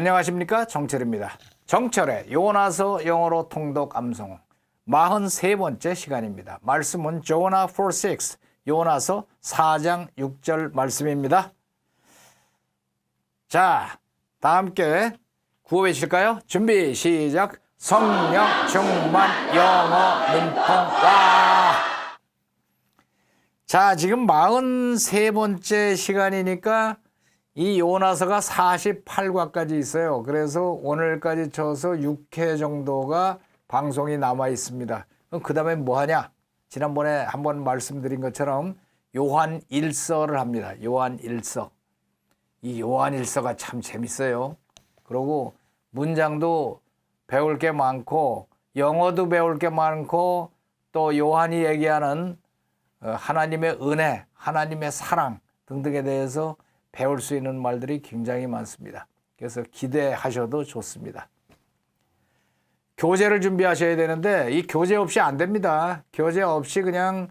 안녕하십니까 정철입니다. 정철의 요나서 영어로 통독 암송 43번째 시간입니다. 말씀은 조나 4:6 요나서 4장 6절 말씀입니다. 자, 다 함께 구호 외칠까요? 준비 시작. 성령 충만 영어 눈통 와. 자, 지금 43번째 시간이니까 이 요나서가 48과까지 있어요. 그래서 오늘까지 쳐서 6회 정도가 방송이 남아 있습니다. 그럼 그 다음에 뭐 하냐? 지난번에 한번 말씀드린 것처럼 요한 일서를 합니다. 요한 일서. 이 요한 일서가 참 재밌어요. 그리고 문장도 배울 게 많고 영어도 배울 게 많고 또 요한이 얘기하는 어, 하나님의 은혜, 하나님의 사랑 등등에 대해서 배울 수 있는 말들이 굉장히 많습니다. 그래서 기대하셔도 좋습니다. 교재를 준비하셔야 되는데 이 교재 없이 안 됩니다. 교재 없이 그냥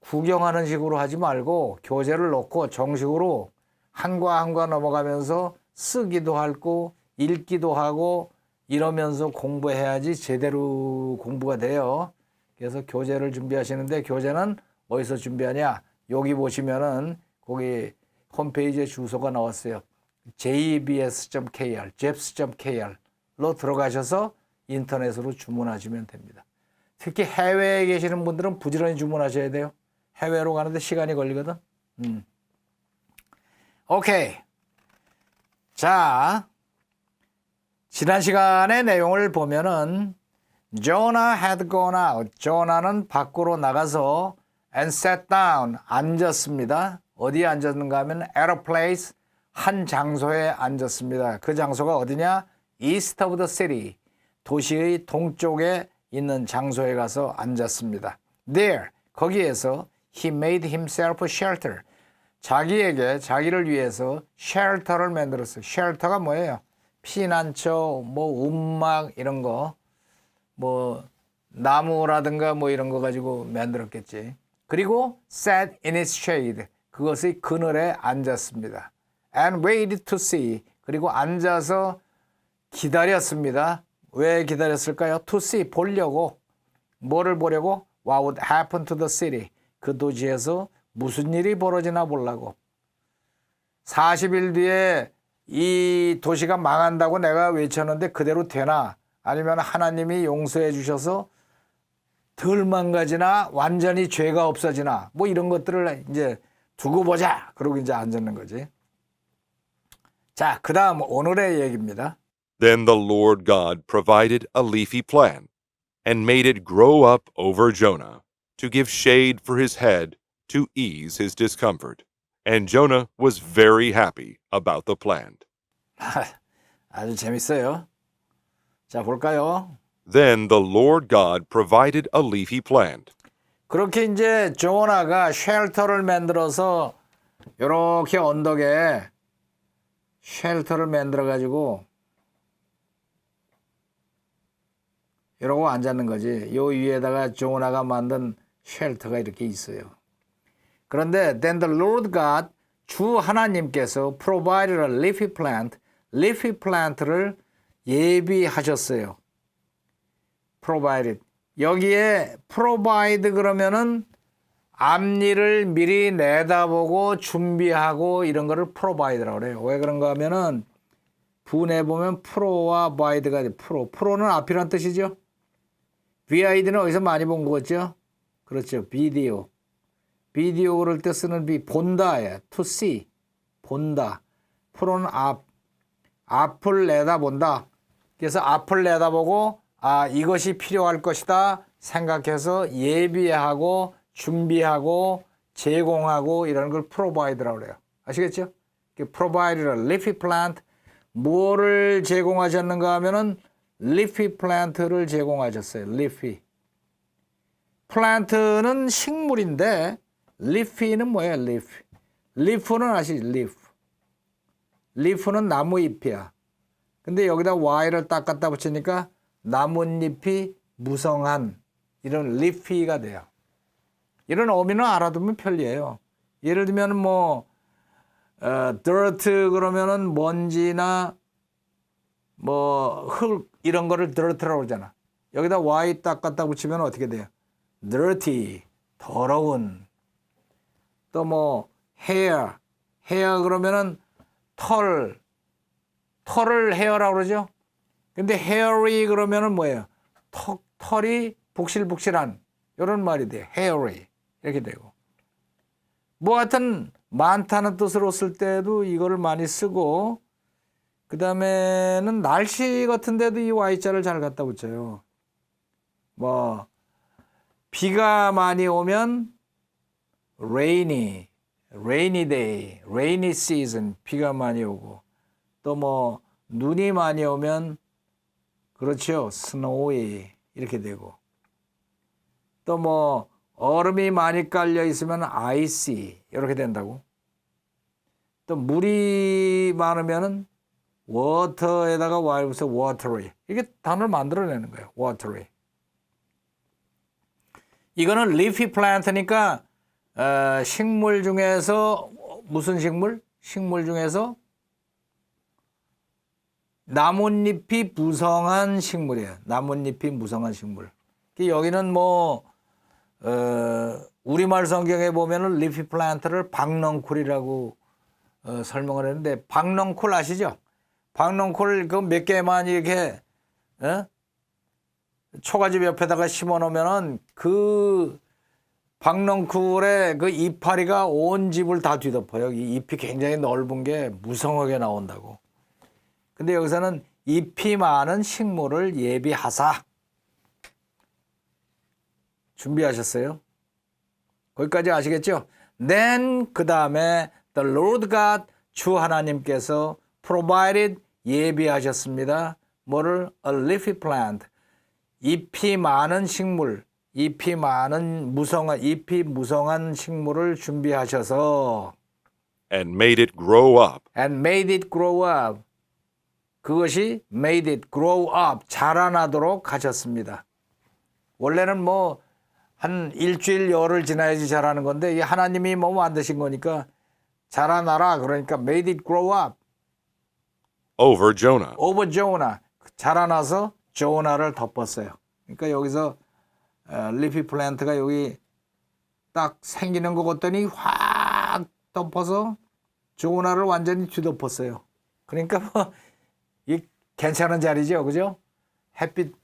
구경하는 식으로 하지 말고 교재를 놓고 정식으로 한과 한과 넘어가면서 쓰기도 하고 읽기도 하고 이러면서 공부해야지 제대로 공부가 돼요. 그래서 교재를 준비하시는데 교재는 어디서 준비하냐? 여기 보시면은 거기 홈페이지에 주소가 나왔어요. jbs.kr, jeps.kr로 들어가셔서 인터넷으로 주문하시면 됩니다. 특히 해외에 계시는 분들은 부지런히 주문하셔야 돼요. 해외로 가는데 시간이 걸리거든. 음. 오케이. 자, 지난 시간의 내용을 보면은 Jonah had gone out. 조나는 밖으로 나가서 and sat down. 앉았습니다. 어디에 앉았는가 하면 place. 한 장소에 앉았습니다. 그 장소가 어디냐? East of the city. 도시의 동쪽에 있는 장소에 가서 앉았습니다. There. 거기에서 he made himself a shelter. 자기에게 자기를 위해서 쉘터를 만들었어요. 쉘터가 뭐예요? 피난처, 뭐 움막 이런 거, 뭐 나무라든가 뭐 이런 거 가지고 만들었겠지. 그리고 sat in its shade. 그것의 그늘에 앉았습니다. And waited to see. 그리고 앉아서 기다렸습니다. 왜 기다렸을까요? To see 보려고 뭐를 보려고? What would happen to the city? 그 도시에서 무슨 일이 벌어지나 보려고. 40일 뒤에 이 도시가 망한다고 내가 외쳤는데 그대로 되나? 아니면 하나님이 용서해 주셔서 덜 망가지나 완전히 죄가 없어지나? 뭐 이런 것들을 이제 두고 보자. 그러고 이제 앉았는 거지. 자, 그 다음 오늘의 얘기입니다. Then the Lord God provided a leafy plant and made it grow up over Jonah to give shade for his head to ease his discomfort. And Jonah was very happy about the plant. 아주 재밌어요. 자, 볼까요? Then the Lord God provided a leafy plant 그렇게 이제 조나가 쉘터를 만들어서 이렇게 언덕에 쉘터를 만들어 가지고 이러고 앉았는 거지. 요 위에다가 조나가 만든 쉘터가 이렇게 있어요. 그런데 then the Lord God 주 하나님께서 provided a leafy plant, leafy plant를 예비하셨어요. provided. 여기에 provide 그러면은 앞일을 미리 내다보고 준비하고 이런 거를 provide라고 그래요. 왜 그런가 하면은 분해 보면 bide가 돼. pro. pro는 앞이란 뜻이죠. vid는 어디서 많이 본 거죠? 그렇죠. 비디오. 비디오 그럴 때 쓰는 비 본다예요. to see. 본다. pro는 앞. 앞을 내다본다. 그래서 앞을 내다보고 아 이것이 필요할 것이다 생각해서 예비하고 준비하고 제공하고 이런 걸 provide라고 그래요. 아시겠죠? a leafy plant 뭐를 제공하셨는가 하면은 leafy plant를 제공하셨어요. leafy. 플란트는 식물인데 leafy는 뭐예요? leaf. leaf는 아시죠? leaf. leaf는 나무 잎이야. 근데 여기다 y를 딱 갖다 붙이니까 나뭇잎이 무성한 이런 leafy가 돼요. 이런 어미는 알아두면 편리해요. 예를 들면 뭐 어, dirt 그러면은 먼지나 뭐 흙 이런 거를 dirty라고 그러잖아. 여기다 y 딱 갖다 붙이면 어떻게 돼요? dirty 더러운. 또 뭐 hair hair 그러면은 털 털을 헤어라고 그러죠. 근데 hairy 그러면은 뭐예요? 턱, 털이 복실복실한 이런 말이 돼요. hairy 이렇게 되고. 뭐 하여튼 많다는 뜻으로 쓸 때도 이거를 많이 쓰고 그 다음에는 날씨 같은 데도 이 Y자를 잘 갖다 붙여요. 뭐 비가 많이 오면 rainy, rainy day, rainy season 비가 많이 오고 또 뭐 눈이 많이 오면 그렇죠 snowy 이렇게 되고. 또 뭐 얼음이 많이 깔려 있으면 icy 이렇게 된다고. 또 물이 많으면은 water에다가 y 붙여 watery 이게 단어를 만들어내는 거예요. watery 이거는 leafy plant니까 어, 식물 중에서 무슨 식물? 식물 중에서 나뭇잎이 무성한 식물이에요. 나뭇잎이 무성한 식물. 여기는 뭐 어, 우리말 성경에 보면은 리피 플란트를 박넝쿨이라고 어, 설명을 했는데 박넝쿨 아시죠? 박넝쿨 그 몇 개만 이렇게 어? 초가집 옆에다가 심어 놓으면은 그 박넝쿨의 그 이파리가 온 집을 다 뒤덮어요. 이 잎이 굉장히 넓은 게 무성하게 나온다고. 근데 여기서는 잎이 많은 식물을 예비하사. 준비하셨어요? 거기까지 아시겠죠? Then 그 다음에 the Lord God 주 하나님께서 provided 예비하셨습니다. 뭐를 a leafy plant 잎이 많은 식물, 잎이 많은 무성한 잎이 무성한 식물을 준비하셔서 and made it grow up. and made it grow up. 그것이 made it grow up 자라나도록 하셨습니다. 원래는 뭐 한 일주일 열흘 지나야지 자라는 건데 이 하나님이 뭐 만드신 거니까 자라나라 그러니까 made it grow up over Jonah. over Jonah 자라나서 조나를 덮었어요. 그러니까 여기서 어, 리피 플랜트가 여기 딱 생기는 것 같더니 확 덮어서 조나를 완전히 뒤덮었어요. 그러니까 뭐이 괜찮은 자리죠, 그죠? 햇빛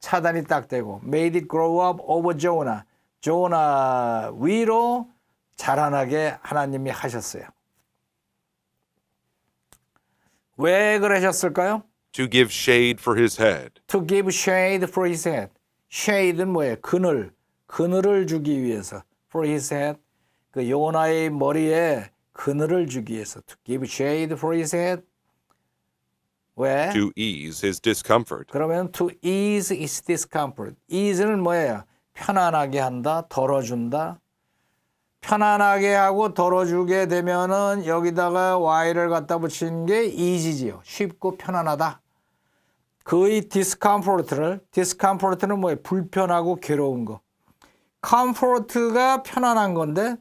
차단이 딱 되고 made it grow up over Jonah. 조나 위로 자라나게 하나님이 하셨어요. 왜 그러셨을까요? To give shade for his head. To give shade for his head. shade는 뭐예요? 그늘. 그늘을 주기 위해서. for his head. 그 요나의 머리에 그늘을 주기 위해서. To give shade for his head. 왜? To ease his discomfort. 그러면 to ease his discomfort. ease는 뭐예요? 편안하게 한다, 덜어준다. 편안하게 하고 덜어주게 되면은 여기다가 y를 갖다 붙이는 게 easy지요. 쉽고 편안하다. 그의 discomfort를, discomfort는 뭐예요? 불편하고 괴로운 거. comfort가 편안한 건데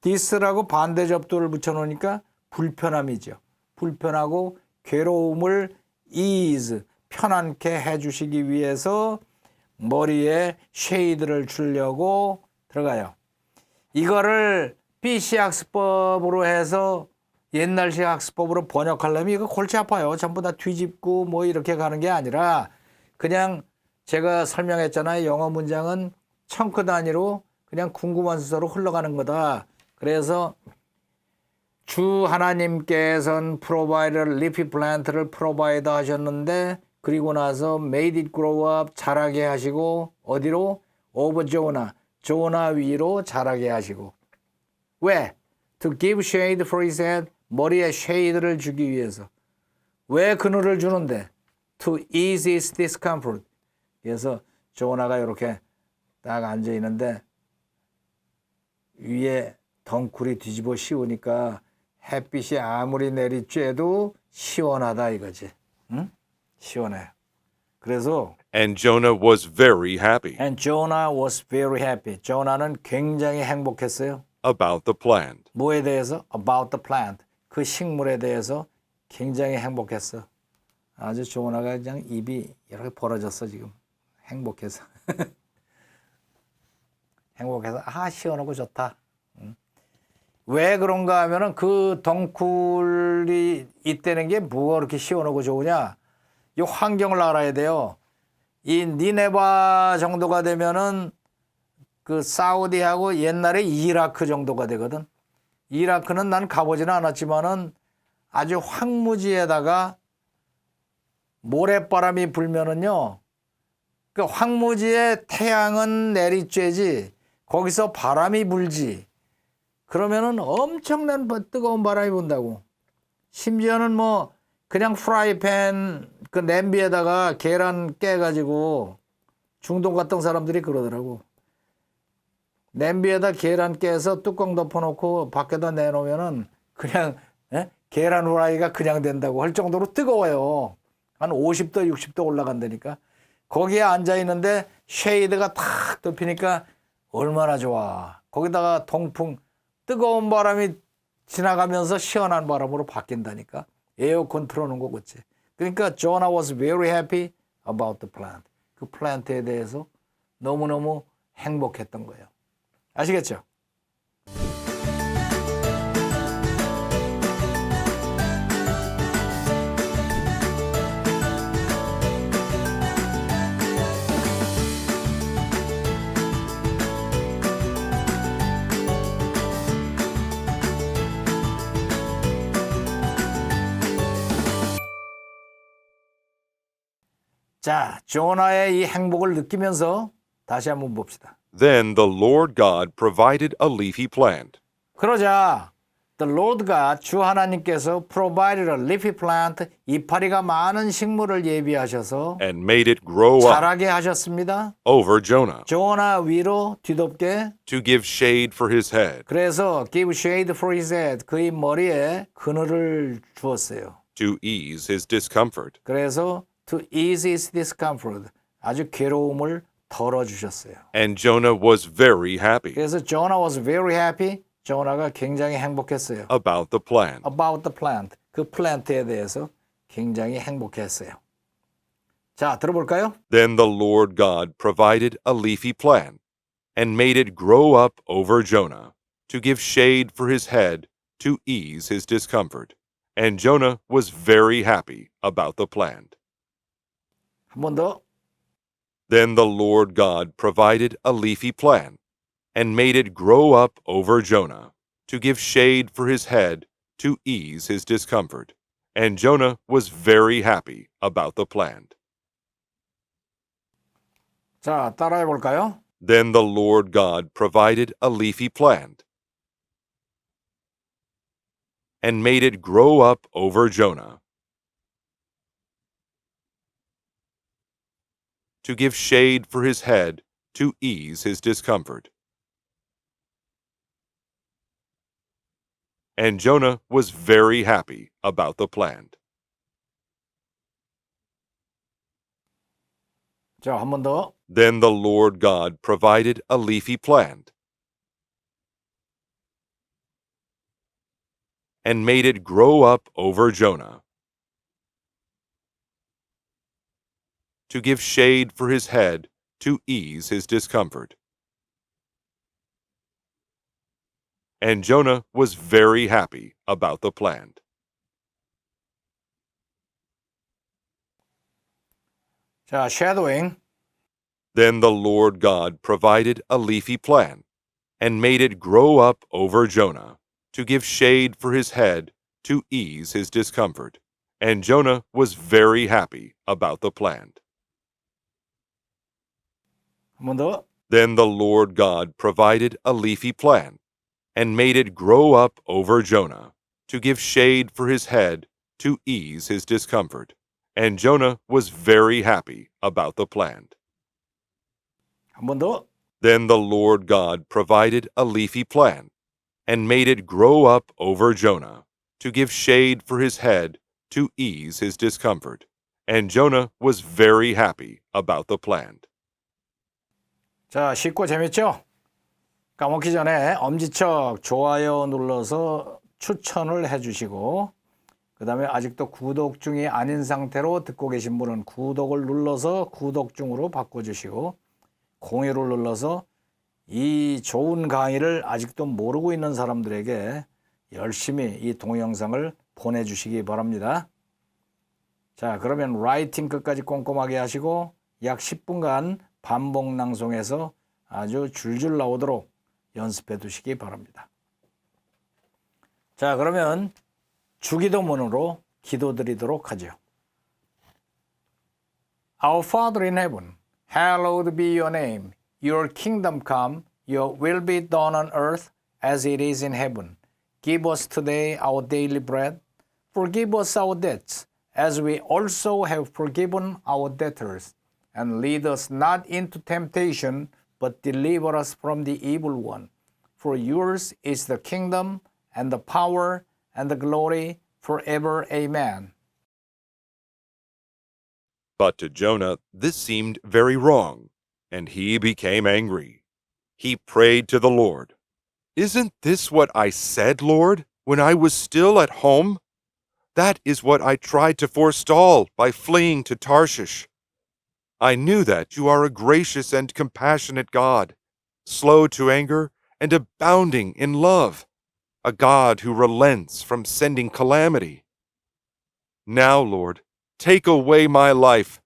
this라고 반대 접두를 붙여놓으니까 불편함이죠. 불편하고 괴로움을 ease, 편안케 해주시기 위해서 머리에 쉐이드를 주려고 들어가요. 이거를 BC 학습법으로 해서 옛날식 학습법으로 번역하려면 이거 골치 아파요. 전부 다 뒤집고 뭐 이렇게 가는 게 아니라 그냥 제가 설명했잖아요. 영어 문장은 청크 단위로 그냥 궁금한 순서로 흘러가는 거다. 그래서 주 하나님께서는 프로바이더를 리피 플랜트를 프로바이드 하셨는데 그리고 나서 made it grow up 자라게 하시고 어디로? over 조나 조나 위로 자라게 하시고. 왜? to give shade for his head 머리에 쉐이드를 주기 위해서. 왜 그늘을 주는데? to ease his discomfort. 그래서 조나가 이렇게 딱 앉아 있는데 위에 덩굴이 뒤집어 씌우니까 햇빛이 아무리 내리쬐도 시원하다 이거지. 응? 시원해. 그래서 And Jonah was very happy and Jonah was very happy. 조나는 굉장히 행복했어요. about the plant. 뭐에 대해서? About the plant. 그 식물에 대해서 굉장히 행복했어. 아주 조나가 그냥 입이 이렇게 벌어졌어 지금 행복해서 행복해서 아 시원하고 좋다. 음. 왜 그런가 하면은 그 덩굴이 있다는 게 뭐가 그렇게 시원하고 좋으냐? 이 환경을 알아야 돼요. 이 니네바 정도가 되면은 그 사우디하고 옛날에 이라크 정도가 되거든. 이라크는 난 가보지는 않았지만은 아주 황무지에다가 모래바람이 불면은요. 그 황무지에 태양은 내리쬐지 거기서 바람이 불지 그러면은 엄청난 바- 뜨거운 바람이 분다고. 심지어는 뭐 그냥 프라이팬 그 냄비에다가 계란 깨가지고 중동 갔던 사람들이 그러더라고. 냄비에다 계란 깨서 뚜껑 덮어놓고 밖에다 내놓으면은 그냥 예? 계란 후라이가 그냥 된다고 할 정도로 뜨거워요. 한 50도, 60도 올라간다니까. 거기에 앉아 있는데 쉐이드가 탁 덮이니까 얼마나 좋아. 거기다가 동풍 뜨거운 바람이 지나가면서 시원한 바람으로 바뀐다니까. 에어컨 틀어놓은 거 그치. 그러니까 Jonah was very happy about the plant. 그 플랜트에 대해서 너무너무 행복했던 거예요. 아시겠죠? 자, 조나의 이 행복을 느끼면서 다시 한번 봅시다. Then the Lord God provided a leafy plant 그러자 The Lord God 주 하나님께서 provided a leafy plant 이파리가 많은 식물을 예비하셔서 and made it grow up 자라게 하셨습니다. over Jonah 조나 위로 뒤덮게 to give shade for his head, 그래서 give shade for his head 그의 머리에 그늘을 주었어요. to ease his discomfort. 그래서 to ease his discomfort 아주 괴로움을 덜어 주셨어요. And Jonah was very happy 그래서 조나 was very happy. 조나가 굉장히 행복했어요. about the plan. about the plant. 그 플랜트에 대해서 굉장히 행복했어요. 자, 들어볼까요? Then the Lord God provided a leafy plant and made it grow up over Jonah to give shade for his head to ease his discomfort. And Jonah was very happy about the plant. 한 번 더. Then the Lord God provided a leafy plant and made it grow up over Jonah to give shade for his head to ease his discomfort. And Jonah was very happy about the plant. 자, 따라해 볼까요? Then the Lord God provided a leafy plant and made it grow up over Jonah to give shade for his head to ease his discomfort. And Jonah was very happy about the plant. 자, 한 번 더. Then the Lord God provided a leafy plant and made it grow up over Jonah To give shade for his head to ease his discomfort. And Jonah was very happy about the plant. 자, shadowing. Then the Lord God provided a leafy plant and made it grow up over Jonah to give shade for his head to ease his discomfort. And Jonah was very happy about the plant. Then the Lord God provided a leafy plant and made it grow up over Jonah to give shade for his head to ease his discomfort. And Jonah was very happy about the plant. Then the Lord God provided a leafy plant and made it grow up over Jonah to give shade for his head to ease his discomfort. And Jonah was very happy about the plant. 자, 쉽고 재밌죠? 까먹기 전에 엄지척 좋아요 눌러서 추천을 해 주시고 그 다음에 아직도 구독 중이 아닌 상태로 듣고 계신 분은 구독을 눌러서 구독 중으로 바꿔주시고 공유를 눌러서 이 좋은 강의를 아직도 모르고 있는 사람들에게 열심히 이 동영상을 보내주시기 바랍니다. 자, 그러면 라이팅 끝까지 꼼꼼하게 하시고 약 10분간 반복 낭송해서 아주 줄줄 나오도록 연습해 두시기 바랍니다. 자, 그러면 주기도문으로 기도드리도록 하죠. Our Father in heaven, hallowed be your name. Your kingdom come, your will be done on earth as it is in heaven. Give us today our daily bread. Forgive us our debts, as we also have forgiven our debtors. And lead us not into temptation, but deliver us from the evil one. For yours is the kingdom, and the power, and the glory forever. Amen. But to Jonah this seemed very wrong, and he became angry. He prayed to the Lord, Isn't this what I said, Lord, when I was still at home? That is what I tried to forestall by fleeing to Tarshish. I knew that you are a gracious and compassionate God, slow to anger and abounding in love, a God who relents from sending calamity. Now, Lord, take away my life,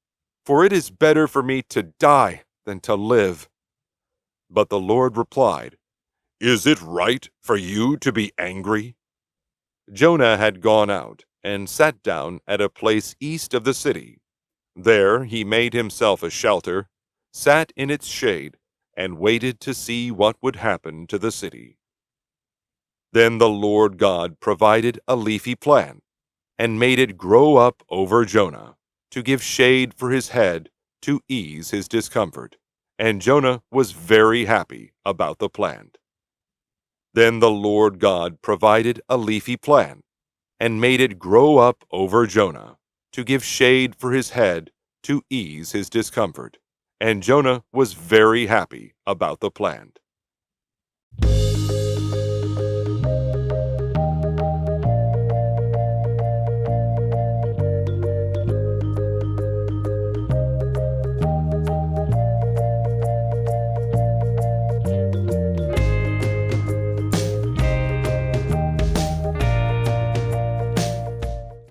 for it is better for me to die than to live. But the Lord replied, Is it right for you to be angry? Jonah had gone out and sat down at a place east of the city. There he made himself a shelter, sat in its shade, and waited to see what would happen to the city. Then the Lord God provided a leafy plant and made it grow up over Jonah to give shade for his head to ease his discomfort. And Jonah was very happy about the plant. Then the Lord God provided a leafy plant and made it grow up over Jonah to give shade for his head to ease his discomfort. And Jonah was very happy about the plant.